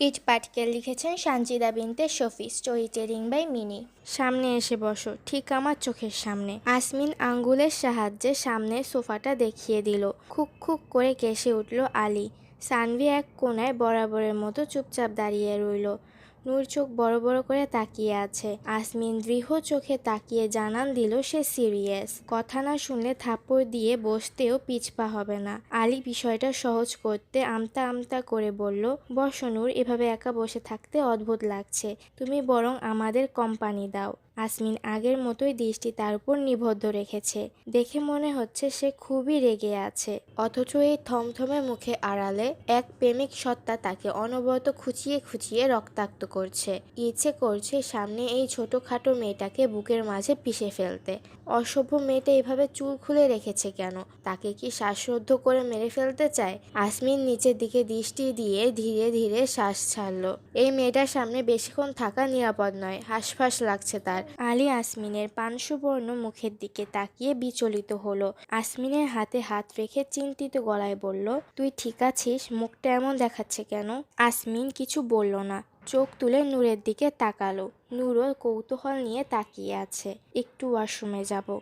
ইট পাটকেল লিখেছেন Sanjida Binte Shafi story telling by Mini. সামনে এসে বসো ঠিক আমার চোখের সামনে। আসমিন আঙ্গুলের সাহায্যে সামনে সোফাটা দেখিয়ে দিল। খুক খুক করে কেসে উঠল আলী। সানভি এক কোনায় বরাবরের মতো চুপচাপ দাঁড়িয়ে রইল। নূর চোখ বড় বড় করে তাকিয়ে আছে। আসমিন দৃঢ় চোখে তাকিয়ে জানান দিল সে সিরিয়াস। কথা না শুনলে থাপ্পড় দিয়ে বসতেও পিছপা হবে না। আলী বিষয়টা সহজ করতে আমতা আমতা করে বলল বসনুর নূর এভাবে একা বসে থাকতে অদ্ভুত লাগছে। তুমি বরং আমাদের কোম্পানি দাও। আসমিন আগের মতোই দৃষ্টি তার উপর নিবদ্ধ রেখেছে। দেখে মনে হচ্ছে সে খুবই রেগে আছে। অথচ এই থমথমে মুখে আড়ালে এক প্রেমিক সত্তা তাকে অনবরত খুঁচিয়ে খুঁচিয়ে রক্তাক্ত করছে। ইচ্ছে করছে সামনে এই ছোটখাটো মেয়েটাকে বুকের মাঝে পিষে ফেলতে। অসভ্য মেয়েটা এভাবে চুল খুলে রেখেছে কেন? তাকে কি শ্বাসরুদ্ধ করে মেরে ফেলতে চায়? আসমিন নিচের দিকে দৃষ্টি দিয়ে ধীরে ধীরে শ্বাস ছাড়লো। এই মেয়েটার সামনে বেশিক্ষণ থাকা নিরাপদ নয়, হাঁসফাঁস লাগছে তার। আলী আসমিনের পানসুবর্ণ মুখের দিকে তাকিয়ে বিচলিত হলো। আসমিনের হাতে হাত রেখে চিন্তিত গলায় বলল, তুই ঠিক আছিস? মুখটা এমন দেখাচ্ছে কেন? আসমিন কিছু বলল না। চোখ তুলে নূরের দিকে তাকালো। নূরও কৌতূহল নিয়ে তাকিয়ে আছে। একটু ওয়াশরুমে যাব।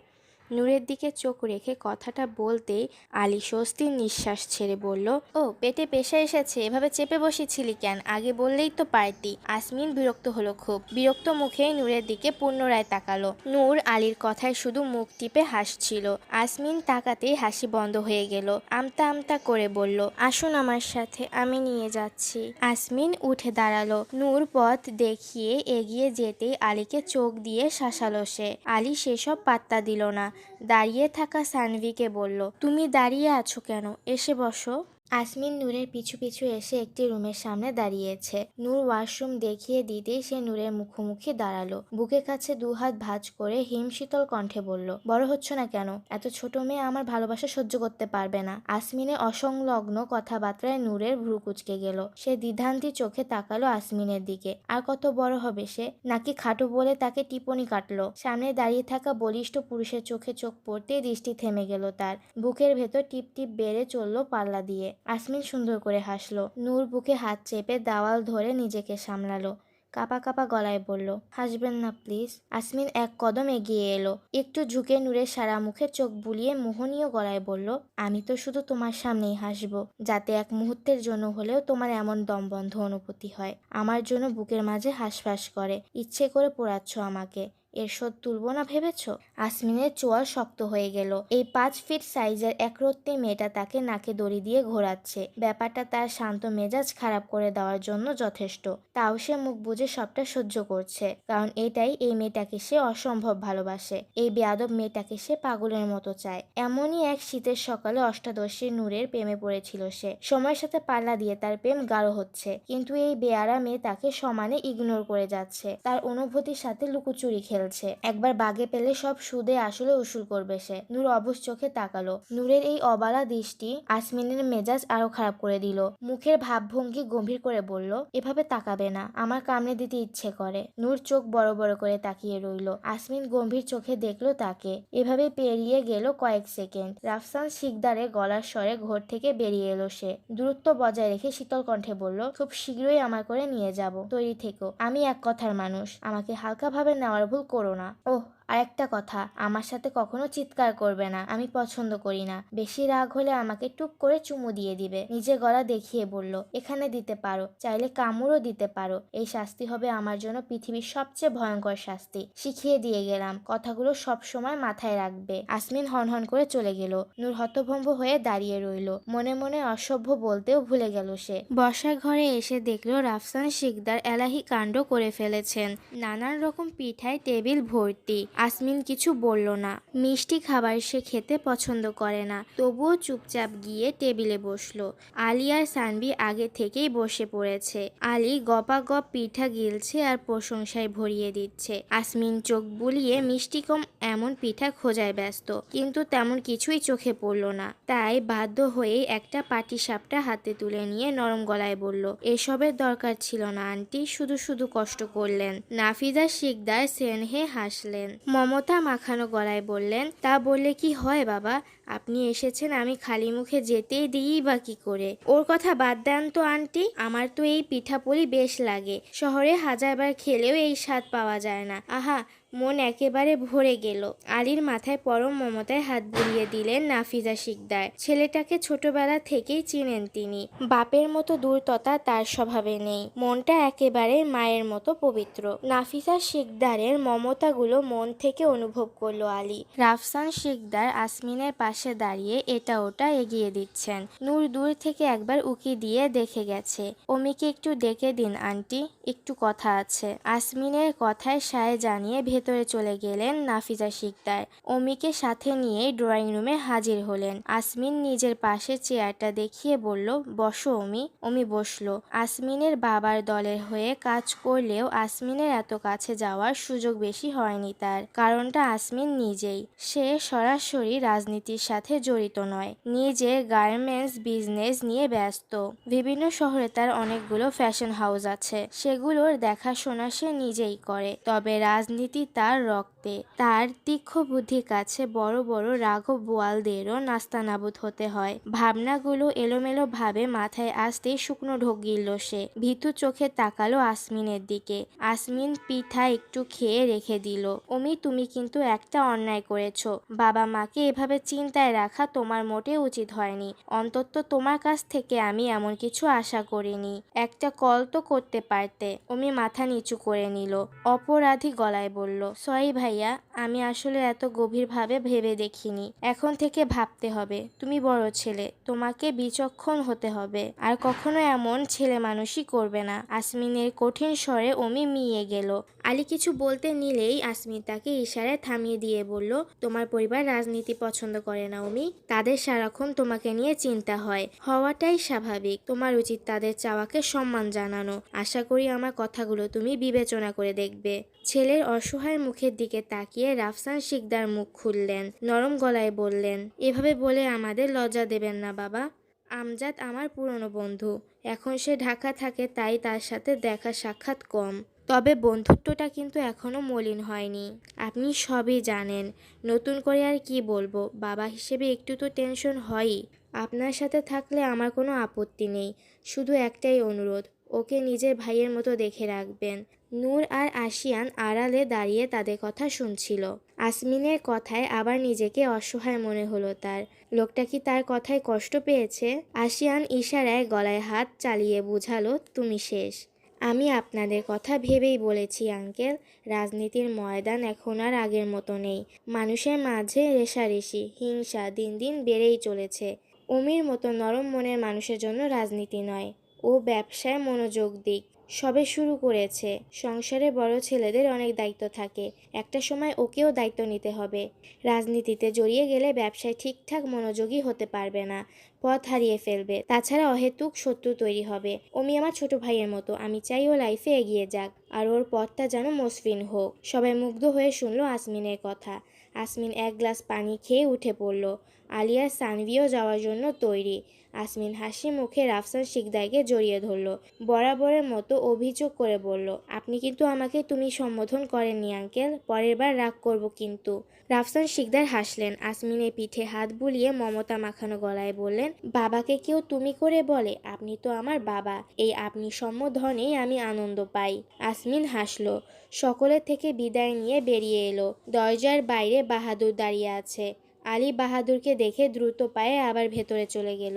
নূরের দিকে চোখ রেখে কথাটা বলতেই আলী স্বস্তির নিঃশ্বাস ছেড়ে বলল, ও, পেটে পেশা এসেছে, এভাবে চেপে বসেছিলি কেন? আগে বললেই তো পারতি। আসমিন বিরক্ত হলো খুব। বিরক্ত মুখেই নূরের দিকে পুনরায় তাকালো। নূর আলীর কথায় শুধু মুখ টিপে হাসছিল। আসমিন তাকাতেই হাসি বন্ধ হয়ে গেল। আমতা আমতা করে বলল, আসুন আমার সাথে, আমি নিয়ে যাচ্ছি। আসমিন উঠে দাঁড়াল। নূর পথ দেখিয়ে এগিয়ে যেতেই আলীকে চোখ দিয়ে শাসালো সে। আলী সেসব পাত্তা দিল না। দাঁড়িয়ে থাকা সানভিকে বলল তুমি দাঁড়িয়ে আছো কেন? এসে বসো। আসমিন নূরের পিছু পিছু এসে একটি রুমের সামনে দাঁড়িয়েছে। নূর ওয়াশরুম দেখিয়ে দিতেই সে নূরের মুখোমুখি দাঁড়াল। বুকের কাছে দুহাত ভাঁজ করে হিমশীতল কণ্ঠে বলল, বড় হচ্ছ না কেন? এত ছোট মেয়ে আমার ভালোবাসা সহ্য করতে পারবে না। আসমিনের অসংলগ্ন কথাবার্তায় নূরের ভ্রু কুচকে গেল। সে দ্বিধান্তি চোখে তাকালো আসমিনের দিকে। আর কত বড় হবে সে? নাকি খাটো বলে তাকে টিপনি কাটলো? সামনে দাঁড়িয়ে থাকা বলিষ্ঠ পুরুষের চোখে চোখ পড়তেই দৃষ্টি থেমে গেল তার। বুকের ভেতর টিপ টিপ বেড়ে চলল পাল্লা দিয়ে। আসমিন সুন্দর করে হাসলো। নূর বুকে হাত চেপে দাওয়াল ধরে নিজেকে সামলালো। কাপা কাপা গলায় বলল, হাসবেন না, প্লিজ। আসমিন এক কদম এগিয়ে এলো। একটু ঝুঁকে নূরের সারা মুখে চোখ বুলিয়ে মোহনীয় গলায় বলল, আমি তো শুধু তোমার সামনেই হাসবো, যাতে এক মুহূর্তের জন্য হলেও তোমার এমন দমবন্ধ অনুভূতি হয়। আমার জন্য বুকের মাঝে হাঁসফাঁস করে। ইচ্ছে করে পোড়াচ্ছ আমাকে। এর শোধ তুলব না ভেবেছ? আসমিনের চোয়াল শক্ত হয়ে গেল। এই পাঁচ ফিট সাইজের একরত্তি মেয়েটা তাকে নাকে দড়ি দিয়ে ঘোরাচ্ছে। ব্যাপারটা তার শান্ত মেজাজ খারাপ করে দেওয়ার জন্য যথেষ্ট। তাও সে মুখ বুঝে সবটা সহ্য করছে। কারণ এটাই এই মেয়েটাকে সে অসম্ভব ভালোবাসে। এই বেয়াদব মেয়েটাকে সে পাগলের মতো চায়। এমনই এক শীতের সকালে অষ্টাদশী নূরের প্রেমে পড়েছিল সে। সময়ের সাথে পাল্লা দিয়ে তার প্রেম গাঢ় হচ্ছে। কিন্তু এই বেয়ারা মেয়ে তাকে সমানে ইগনোর করে যাচ্ছে। তার অনুভূতির সাথে লুকোচুরি খেলছে একবার বাগে পেলে সব সুদে আসলে উসুল করবে সে। নূর অবশ চোখে তাকালো। নূরের এই অবালা দৃষ্টি আসমিনের মেজাজ আরও খারাপ করে দিল। মুখের ভাবভঙ্গি গম্ভীর করে বলল, এভাবে তাকাবে না। আমার কামড়ে দিতে ইচ্ছে করে। নূর চোখ বড় বড় করে তাকিয়ে রইল। আসমিন গম্ভীর চোখে দেখল তাকে। এভাবে পেরিয়ে গেল কয়েক সেকেন্ড। রাফসান শিকদারে গলার স্বরে ঘর থেকে বেরিয়ে এলো সে। দূরত্ব বজায় রেখে শীতল কণ্ঠে বলল, খুব শীঘ্রই আমার করে নিয়ে যাব। তৈরি থেকো। আমি এক কথার মানুষ। আমাকে হালকাভাবে নেওয়ার ভুল করো না। ওহ আরেকটা কথা, আমার সাথে কখনো চিৎকার করবে না, আমি পছন্দ করি না। বেশি রাগ হলে আমাকে টুক করে চুমু দিয়ে দিবে। নিজে গলা দেখিয়ে বলল, এখানে দিতে পারো, চাইলে কামড়ও দিতে পারো। এই শাস্তি হবে আমার জন্য পৃথিবীর সবচেয়ে ভয়ঙ্কর শাস্তি। শিখিয়ে দিয়ে গেলাম, কথাগুলো সব সময় মাথায় রাখবে। আসমিন হনহন করে চলে গেল। নূর হতভম্ব হয়ে দাঁড়িয়ে রইল। মনে মনে অসভ্য বলতেও ভুলে গেল সে। বসার ঘরে এসে দেখল রাফসান শিকদার এলাহি কাণ্ড করে ফেলেছেন। নানান রকম পিঠায় টেবিল ভর্তি। আসমিন কিছু বলল না। মিষ্টি খাবার সে খেতে পছন্দ করে না। তবুও চুপচাপ গিয়ে টেবিলে বসল। আলী আর সানবি আগে থেকেই বসে পড়েছে। আলী গপা গপ পিঠা গিলছে আর প্রশংসায় ভরিয়ে দিচ্ছে। আসমিন চোখ বুলিয়ে মিষ্টি কম এমন পিঠা খোঁজায় ব্যস্ত, কিন্তু তেমন কিছুই চোখে পড়ল না। তাই বাধ্য হয়েই একটা পাটি সাপটা হাতে তুলে নিয়ে নরম গলায় বলল, এসবের দরকার ছিল না, আন্টি। শুধু শুধু কষ্ট করলেন। নাফিদা শিকদার সেনহে হাসলেন। মমতা মাখানো গলায় বললেন, তা বললে কি হয় বাবা? আপনি এসেছেন, আমি খালি মুখে যেতেই দিই বা কি করে? ওর কথা বাদ দেন তো আন্টি, আমার তো এই পিঠাপুলি বেশ লাগে। শহরে হাজারবার খেলেও এই স্বাদ পাওয়া যায় না। আহা মন একেবারে ভরে গেল। আলীর মাথায় পরম মমতায় হাত বুলিয়ে দিলেন নাফিজা শিকদার। ছেলেটাকে ছোটবেলা থেকেই চিনেন তিনি। বাপের মতো দূরততা তার স্বভাবে নেই। মনটা একেবারে মায়ের মতো পবিত্র। নাফিজা শিকদারের মমতাগুলো মন থেকে অনুভব করল আলী। রাফসান শিকদার আসমিনের পাশে দাঁড়িয়ে এটা ওটা এগিয়ে দিচ্ছেন। নূর দূর থেকে একবার উকি দিয়ে দেখে গেছে। অমিকে একটু ডেকে দিন, আন্টি। একটু কথা আছে। আসমিনের কথায় সায় জানিয়ে ভেতরে চলে গেলেন নাফিজা শিকদার। অমিকে সাথে নিয়ে ড্রয়িং রুমে হাজির হলেন। আসমিন নিজের পাশে চেয়ারটা দেখিয়ে বলল, বসো অমি। অমি বসল। আসমিনের বাবার দলের হয়ে কাজ করলেও আসমিনের এত কাছে যাওয়ার সুযোগ বেশি হয়নি তার। কারণটা আসমিন নিজেই। সে সরাসরি রাজনীতির সাথে জড়িত নয়। নিজের গার্মেন্টস বিজনেস নিয়ে ব্যস্ত। বিভিন্ন শহরে তার অনেকগুলো ফ্যাশন হাউস আছে। সেগুলোর দেখাশোনা সে নিজেই করে। তবে রাজনীতি তার রক্তে তার তীক্ষ্ণ বুদ্ধির কাছে বড় বড় রাঘব বোয়ালদেরও নাস্তানাবুদ হতে হয়। ভাবনাগুলো এলোমেলো ভাবে মাথায় আসতেই শুকনো ঢোক গিলল সে। ভীতু চোখে তাকালো আসমিনের দিকে। আসমিন পিঠা একটু খেয়ে রেখে দিল। অমি তুমি কিন্তু একটা অন্যায় করেছ। বাবা মাকে এভাবে চিন্তায় রাখা তোমার মোটে উচিত হয়নি। অন্তত তোমার কাছ থেকে আমি এমন কিছু আশা করিনি। একটা কল তো করতে পারতে। অমি মাথা নিচু করে নিল। অপরাধী গলায় বলল, সরি ভাইয়া আমি আসলে এত গভীরভাবে ভেবে দেখিনি। এখন থেকে ভাবতে হবে, তুমি বড় ছেলে, তোমাকে বিচক্ষণ হতে হবে। আর কখনো এমন ছেলে মানুষই করবে না। আসমিনের কঠিন স্বরে অমি মিয়ে গেল। আলী কিছু বলতে নিলেই আসমিন তাকে ইশারায় থামিয়ে দিয়ে বলল, তোমার পরিবার রাজনীতি পছন্দ করে না অমি। তাদের সারাক্ষণ তোমাকে নিয়ে চিন্তা হয়। হওয়াটাই স্বাভাবিক। তোমার উচিত তাদের চাওয়াকে সম্মান জানানো। আশা করি আমার কথাগুলো তুমি বিবেচনা করে দেখবে। ছেলের অসহায় মুখের দিকে তাকিয়ে রাফসান শিকদার মুখ খুললেন, নরম গলায় বললেন, এভাবে বলে আমাদের লজ্জা দেবেন না বাবা। আমজাদ আমার পুরনো বন্ধু। এখন সে ঢাকা থাকে, তাই তার সাথে দেখা সাক্ষাৎ কম। তবে বন্ধুত্বটা কিন্তু এখনও মলিন হয়নি। আপনি সবই জানেন। নতুন করে আর কি বলব? বাবা হিসেবে একটু তো টেনশন হয়ই। আপনার সাথে থাকলে আমার কোনো আপত্তি নেই। শুধু একটাই অনুরোধ, ওকে নিজের ভাইয়ের মতো দেখে রাখবেন। নূর আর আশিয়ান আড়ালে দাঁড়িয়ে তাদের কথা শুনছিল। আসমিনের কথায় আবার নিজেকে অসহায় মনে হলো তার। লোকটা কি তার কথায় কষ্ট পেয়েছে? আশিয়ান ইশারায় গলায় হাত চালিয়ে বুঝালো, তুমি শেষ। আমি আপনাদের কথা ভেবেই বলেছি, আঙ্কেল। রাজনীতির ময়দান এখন আর আগের মতো নেই। মানুষের মাঝে রেশারেশি হিংসা দিন দিন বেড়েই চলেছে। অমির মতো নরম মনের মানুষের জন্য রাজনীতি নয়। ও ব্যবসায় মনোযোগ দিক। সবে শুরু করেছে। সংসারে বড় ছেলেদের অনেক দায়িত্ব থাকে। একটা সময় ওকেও দায়িত্ব নিতে হবে। রাজনীতিতে জড়িয়ে গেলে ব্যবসায় ঠিকঠাক মনোযোগী হতে পারবে না। পথ হারিয়ে ফেলবে। তাছাড়া অহেতুক শত্রু তৈরি হবে। অমি আমার ছোট ভাইয়ের মতো। আমি চাই ও লাইফে এগিয়ে যাক। আর ওর পথটা যেন মসৃণ হোক। সবাই মুগ্ধ হয়ে শুনলো আসমিনের কথা। আসমিন এক গ্লাস পানি খেয়ে উঠে পড়ল। আলিয়া সানভিও যাওয়ার জন্য তৈরি। আসমিন হাসি মুখে রাফসান শিকদারকে জড়িয়ে ধরল। বরাবরের মতো অভিযোগ করে বলল, আপনি কিন্তু আমাকে তুমি সম্বোধন করেননি, আঙ্কেল। পরের বার রাগ করব কিন্তু। রাফসান শিকদার হাসলেন। আসমিনের পিঠে হাত বুলিয়ে মমতা মাখানো গলায় বললেন, বাবাকে কেউ তুমি করে বলে, আপনি তো আমার বাবা। এই আপনি সম্বোধনেই আমি আনন্দ পাই। আসমিন হাসল। সকলের থেকে বিদায় নিয়ে বেরিয়ে এলো। দরজার বাইরে বাহাদুর দাঁড়িয়ে আছে। আলী বাহাদুরকে দেখে দ্রুত পায়ে আবার ভেতরে চলে গেল।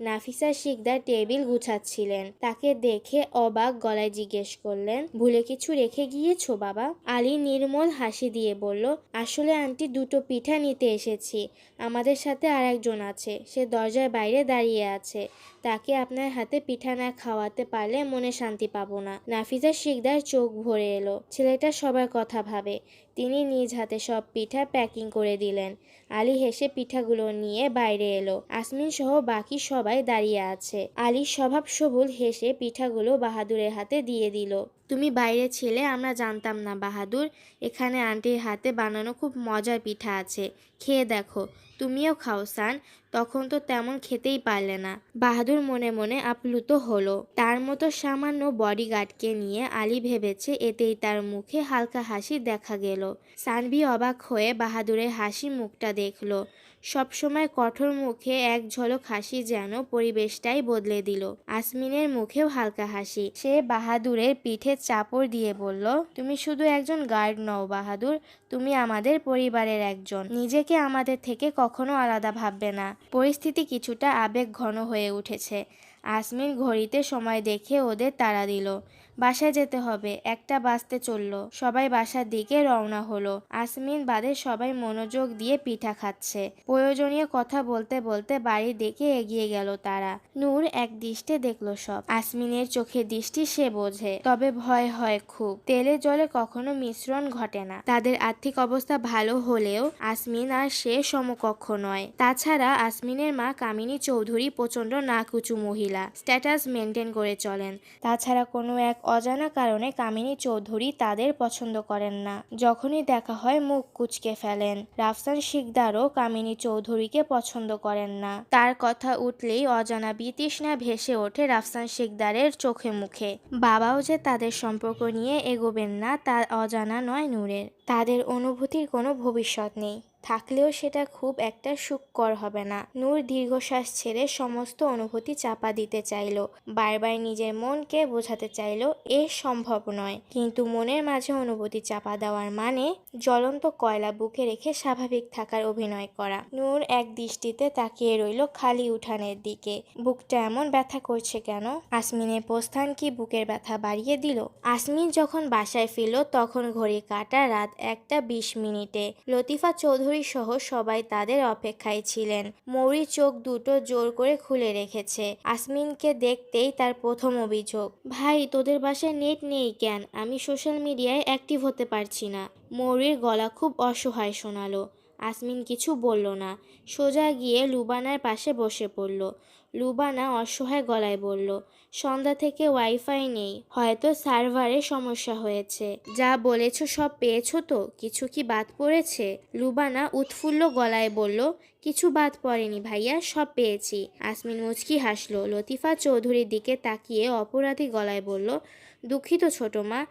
নাফিসা শিকদার টেবিল গুছাচ্ছিলেন। তাকে দেখে অবাক গলায় জিজ্ঞেস করলেন, ভুলে কিছু রেখে গিয়েছো বাবা? আলী নির্মল হাসি দিয়ে বলল, আসলে আন্টি দুটো পিঠা নিতে এসেছি। আমাদের সাথে আর একজন আছে। সে দরজার বাইরে দাঁড়িয়ে আছে। তাকে আপনার হাতে পিঠা না খাওয়াতে পারলে মনে শান্তি পাবো না। নাফিসা শিকদার চোখ ভরে এলো। ছেলেটা সবার কথা ভাবে। তিনি নিজ হাতে সব পিঠা প্যাকিং করে দিলেন। আলী হেসে পিঠাগুলো নিয়ে বাইরে এলো। আসমিন সহ বাকি সব সবাই দাঁড়িয়ে আছে। আলী স্বভাব সবুল, হেসে পিঠাগুলো বাহাদুরের হাতে দিয়ে দিল। তুমি বাইরে ছিলে, আমরা জানতাম না বাহাদুর। এখানে আন্টির হাতে বানানো খুব মজার পিঠা আছে। খেয়ে দেখো। তুমিও খাও, সান। তখন তো তেমন খেতেই পারলে না। বাহাদুর মনে মনে আপ্লুত হলো। তার মতো সামান্য বডিগার্ডকে নিয়ে আলী ভেবেছে এতেই তার মুখে হালকা হাসি দেখা গেল। সানভি অবাক হয়ে বাহাদুরের হাসি মুখটা দেখল। সবসময় কঠোর মুখে এক ঝলক হাসি যেন পরিবেশটাই বদলে দিল। আসমিনের মুখেও হালকা হাসি। সে বাহাদুরের পিঠে চাপড় দিয়ে বলল, তুমি শুধু একজন গার্ড নও বাহাদুর, তুমি আমাদের পরিবারের একজন। নিজেকে আমাদের থেকে কখনো আলাদা ভাববে না। পরিস্থিতি কিছুটা আবেগ ঘন হয়ে উঠেছে। আসমিন ঘড়িতে সময় দেখে ওদের তাড়া দিল। বাসায় যেতে হবে। একটা বাজতে চলল। সবাই বাসার দিকে রওনা হলো। আসমিন বাদে সবাই মনোযোগ দিয়ে পিঠা খাচ্ছে। প্রয়োজনীয় কথা বলতে বলতে বাড়ির দিকে এগিয়ে গেল তারা। নূর এক দৃষ্টে দেখল সব। আসমিনের চোখের দৃষ্টি সে বোঝে। তবে ভয় হয় খুব। তেলে জলে কখনো মিশ্রণ ঘটে না। তাদের আর্থিক অবস্থা ভালো হলেও আসমিন আর সে সমকক্ষ নয়। তাছাড়া আসমিনের মা কামিনী চৌধুরী প্রচণ্ড নাকুচু মহিলা। স্ট্যাটাস মেনটেন করে চলেন। তাছাড়া কোনো এক অজানা কারণে কামিনী চৌধুরী তাদের পছন্দ করেন না। যখনই দেখা হয় মুখ কুচকে ফেলেন, রাফসান শিকদারও কামিনী চৌধুরীকে পছন্দ করেন না। তার কথা উঠলেই অজানা বিতৃষ্ণা ভেসে ওঠে রাফসান শিকদারের চোখে মুখে। বাবাও যে তাদের সম্পর্ক নিয়ে এগোবেন না, তা অজানা নয় নূরের। তাদের অনুভূতির কোনো ভবিষ্যৎ নেই। থাকলেও সেটা খুব একটা সুখকর হবে না। নূর দীর্ঘশ্বাস ছেড়ে সমস্ত অনুভূতি চাপা দিতে চাইল। বারবার নিজের মনকে বোঝাতে চাইল, এ সম্ভব নয়। কিন্তু মনের মাঝে অনুভূতি চাপা দেওয়ার মানে জ্বলন্ত কয়লা বুকে রেখে স্বাভাবিক থাকার অভিনয় করা। নূর এক দৃষ্টিতে তাকিয়ে রইল খালি উঠানের দিকে। বুকটা এমন ব্যথা করছে কেন? আসমিনের প্রস্থান কি বুকের ব্যথা বাড়িয়ে দিল? আসমিন যখন বাসায় ফিরল, তখন ঘড়ি কাটা রাত একটা বিশ মিনিটে। লতিফা চৌধুরী সহ সবাই তাদের অপেক্ষায় ছিলেন। মৌরি চোখ দুটো জোর করে খুলে রেখেছে। আসমিনকে দেখতেই তার প্রথম অভিযোগ, ভাই, তোদের বাসায় নেট নেই কেন? আমি সোশ্যাল মিডিয়ায় অ্যাক্টিভ হতে পারছি না। মৌরির গলা খুব অসহায় শোনালো। আসমিন কিছু বলল না। সোজা গিয়ে লুবানার পাশে বসে পড়ল। লুবানা অসহায় গলায় বলল, সন্ধ্যা থেকে ওয়াইফাই নেই, হয়তো সার্ভারে সমস্যা হয়েছে। যা বলেছ সব পেয়েছ তো? কিছু কি বাদ পড়েছে? লুবানা উৎফুল্ল গলায় বলল, কিছু বাদ পড়েনি ভাইয়া, সব পেয়েছি। আসমিন মুচকি হাসলো। লতিফা চৌধুরীর দিকে তাকিয়ে অপরাধী গলায় বলল, দুঃখিত ছোট মা